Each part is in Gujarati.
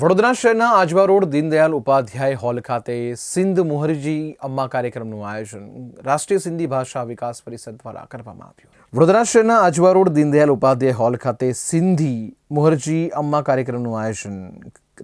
વડોદરા શહેરના આજવા રોડ દીનદયાલ ઉપાધ્યાય હોલ ખાતે સિંધ મોહરજી અમ્મા કાર્યક્રમનું આયોજન રાષ્ટ્રીય સિંધી ભાષા વિકાસ પરિષદ દ્વારા કરવામાં આવ્યું. વડોદરા શહેરના આજવા રોડ દીનદયાલ ઉપાધ્યાય હોલ ખાતે સિંધી મોહરજી અમ્મા કાર્યક્રમનું આયોજન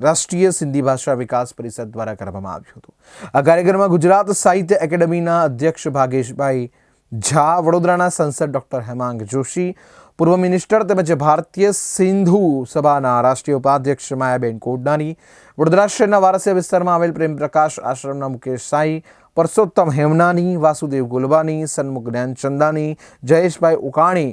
રાષ્ટ્રીય સિંધી ભાષા વિકાસ પરિષદ દ્વારા કરવામાં આવ્યું હતું. આ કાર્યક્રમમાં ગુજરાત સાહિત્ય એકેડમીના અધ્યક્ષ ભાગેશભાઈ ઝા વડોદરાના સંસદ ડૉક્ટર હેમાંગ જોશી, પૂર્વ મિનિસ્ટર તેમજ ભારતીય સિંધુ સભાના રાષ્ટ્રીય ઉપાધ્યક્ષ માયાબેન કોડનાની, વડોદરા શહેરના વારસિયા વિસ્તારમાં આવેલ પ્રેમ પ્રકાશ આશ્રમના મુકેશ સાઈ, પરસોત્તમ હેમનાની, વાસુદેવ ગુલવાની, સન્મુખ જ્ઞાનચંદાની જયેશભાઈ ઉકાણી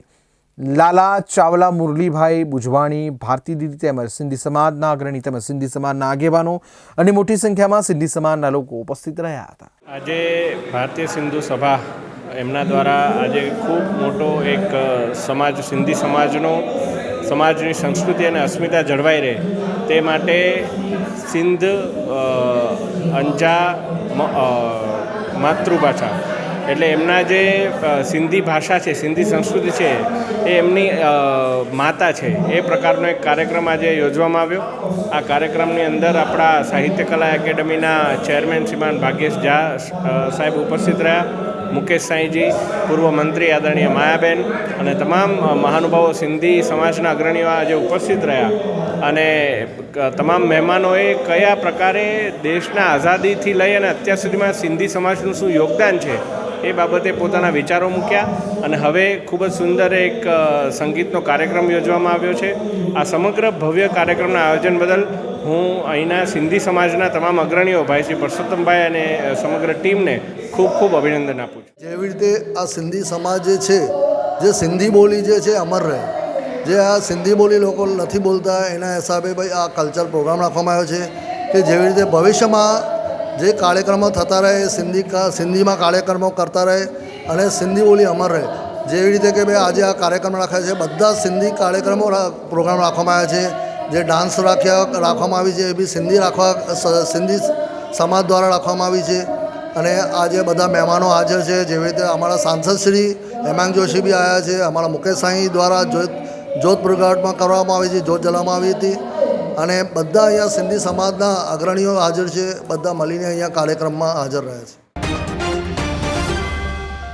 લાલા ચાવલા મુરલીભાઈ બુજવાણી, ભારતી દીદી તેમજ સિંધી સમાજના અગ્રણી તેમજ સિંધી સમાજના આગેવાનો અને મોટી સંખ્યામાં સિંધી સમાજના લોકો ઉપસ્થિત રહ્યા હતા. આજે ભારતીય સિંધુ સભા એમના દ્વારા આજે ખૂબ મોટો એક સમાજ, સિંધી સમાજનો, સમાજની સંસ્કૃતિ અને અસ્મિતા જળવાઈ રહે તે માટે સિંધ અંજા માતૃભાષા એટલે એમના જે સિંધી ભાષા છે, સિંધી સંસ્કૃતિ છે, એ એમની માતા છે, એ પ્રકારનો એક કાર્યક્રમ આજે યોજવામાં આવ્યો. આ કાર્યક્રમની અંદર આપણા સાહિત્ય કલા એકેડમીના ચેરમેન શ્રીમાન ભાગ્યેશ ઝા સાહેબ ઉપસ્થિત રહ્યા. મુકેશ સાંઈજી, પૂર્વ મંત્રી આદરણીય માયાબેન અને તમામ મહાનુભાવો સિંધી સમાજના અગ્રણીઓ આજે ઉપસ્થિત રહ્યા. અને તમામ મહેમાનોએ કયા પ્રકારે દેશના આઝાદીથી લઈ અને અત્યાર સુધીમાં સિંધી સમાજનું શું યોગદાન છે એ બાબતે પોતાના વિચારો મૂક્યા અને હવે ખૂબ જ સુંદર એક સંગીતનો કાર્યક્રમ યોજવામાં આવ્યો છે. આ સમગ્ર ભવ્ય કાર્યક્રમના આયોજન બદલ હું અહીંના સિંધી સમાજના તમામ અગ્રણીઓ ભાઈ શ્રી પરસોત્તમભાઈ અને સમગ્ર ટીમને ખૂબ ખૂબ અભિનંદન આપું છું. જેવી રીતે આ સિંધી સમાજ જે છે, જે સિંધી બોલી જે છે, અમર રહે. જે આ સિંધી બોલી લોકો નથી બોલતા, એના હિસાબે ભાઈ આ કલ્ચર પ્રોગ્રામ રાખવામાં આવ્યો છે કે જેવી રીતે ભવિષ્યમાં જે કાર્યક્રમો થતા રહે, સિંધી સિંધીમાં કાર્યક્રમો કરતા રહે અને સિંધી બોલી અમર રહે. જેવી રીતે કે ભાઈ આજે આ કાર્યક્રમ રાખ્યા છે, બધા સિંધી કાર્યક્રમો પ્રોગ્રામ રાખવામાં આવ્યા છે. જે ડાન્સ રાખ્યા, રાખવામાં આવી છે, એ બી સિંધી રાખવા સિંધી સમાજ દ્વારા રાખવામાં આવી છે. અને આજે બધા મહેમાનો હાજર છે. જેવી રીતે અમારા સાંસદ શ્રી હેમાંગ જોશી બી આવ્યા છે. અમારા મુકેશ સાંઈ દ્વારા જોત જોત બ્રિગાડમાં કરવામાં આવી છે, જોત જલાવવામાં આવી હતી. અને બધા અહીંયા સિંધી સમાજના અગ્રણીઓ હાજર છે, બધા મળીને અહીંયા કાર્યક્રમમાં હાજર રહ્યા છે.